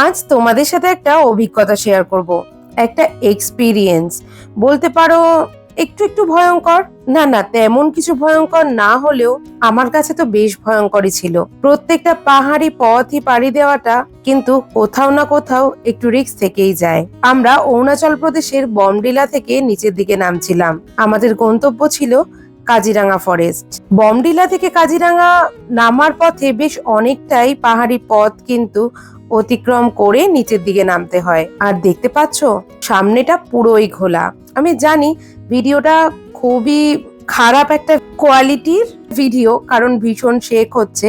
আজ তোমাদের সাথে একটা অভিজ্ঞতা শেয়ার করব, একটা এক্সপিরিয়েন্স বলতে পারো, একটু একটু ভয়ঙ্কর? না না, তেমন কিছু ভয়ঙ্কর না হলেও আমার কাছে তো বেশ ভয়ঙ্করই ছিল। প্রত্যেকটা পাহাড়ি পথই পাড়ি দেওয়াটা কিন্তু কোথাও না কোথাও একটু রিস্ক থেকেই যায়। আমরা অরুণাচল প্রদেশের বমডিলা থেকে নিচের দিকে নামছিলাম। আমাদের গন্তব্য ছিল কাজিরাঙ্গা ফরেস্ট বমডিলা থেকে কাজিরাঙ্গা নামার পথে বেশ অনেকটাই পাহাড়ি পথ কিন্তু অতিক্রম করে নিচের দিকে নামতে হয়। আর দেখতে পাচ্ছ, সামনেটা পুরোই খোলা আমি জানি ভিডিওটা খুবই খারাপ একটা কোয়ালিটির ভিডিও, কারণ ভীষণ শেক হচ্ছে।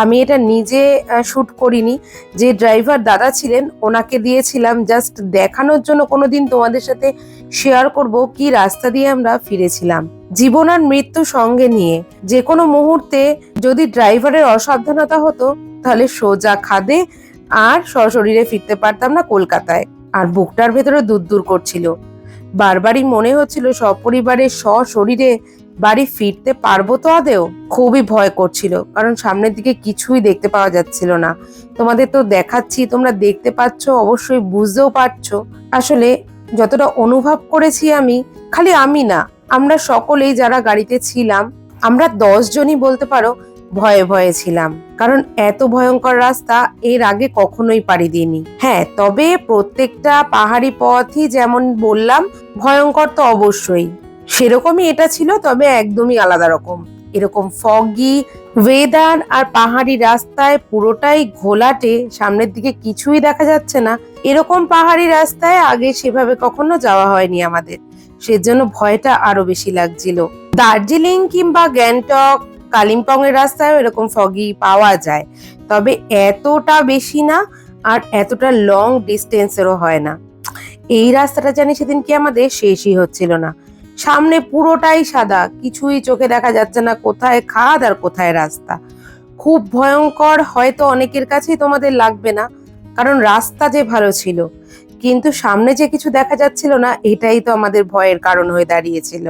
আমি এটা নিজে শ্যুট করিনি। যে ড্রাইভার দাদা ছিলেন, ওনাকে দিয়েছিলাম জাস্ট দেখানোর জন্য। কোনোদিন তোমাদের সাথে শেয়ার করব কি রাস্তা দিয়ে আমরা ফিরেছিলাম। জীবন আর মৃত্যু সঙ্গে নিয়ে। যে কোনো মুহূর্তে যদি ড্রাইভারের অসাবধানতা হতো, তাহলে সোজা খাদে আর সশরীরে ফিরতে পারতাম না কলকাতায়। আর বুকটার ভেতরে দূর দূর করছিল। বারবারই মনে হচ্ছিল সপরিবারে সশরীরে বাড়ি ফিরতে পারব তো আদেও। খুবই ভয় করছিল, কারণ সামনের দিকে কিছুই দেখতে পাওয়া যাচ্ছিল না। তোমাদের তো দেখাচ্ছি, তোমরা দেখতে পাচ্ছ, অবশ্যই বুঝতেও পারছ। আসলে যতটা অনুভব করেছি আমি, খালি আমি না, আমরা সকলেই যারা গাড়িতে ছিলাম, আমরা দশ জনই বলতে পারো ভয়ে ভয়ে ছিলাম। কারণ এত ভয়ঙ্কর রাস্তা এর আগে কখনোই পাড়ি দিইনি। হ্যাঁ তবে প্রত্যেকটা পাহাড়ি পথই যেমন বললাম, ভয়ঙ্কর তো অবশ্যই। সেরকমই এটা ছিল, তবে একদমই আলাদা রকম। এরকম ফগি ওয়েদার আর পাহাড়ি রাস্তায় পুরোটাই ঘোলাটে, সামনের দিকে কিছুই দেখা যাচ্ছে না। এরকম পাহাড়ি রাস্তায় আগে সেভাবে কখনো যাওয়া হয়নি আমাদের। সেজন্য ভয়টা আরও বেশি লাগছিল। দার্জিলিং কিংবা গ্যাংটক কালিম্পং এর রাস্তায় এরকম ফগি পাওয়া যায়। তবে এতটা বেশি না, আর এতটা লং ডিস্টেন্সেরও হয় না। এই রাস্তাটা জানি সেদিন কি আমাদের শেষই হচ্ছিল না। সামনে পুরোটাই সাদা, কিছুই চোখে দেখা যাচ্ছে না কোথায় খাদ আর কোথায় রাস্তা। খুব ভয়ঙ্কর হয়তো অনেকের কাছেই তোমাদের লাগবে না, কারণ রাস্তা যে ভালো ছিল, কিন্তু সামনে যে কিছু দেখা যাচ্ছিল না, এটাই তো আমাদের ভয়ের কারণ হয়ে দাঁড়িয়েছিল।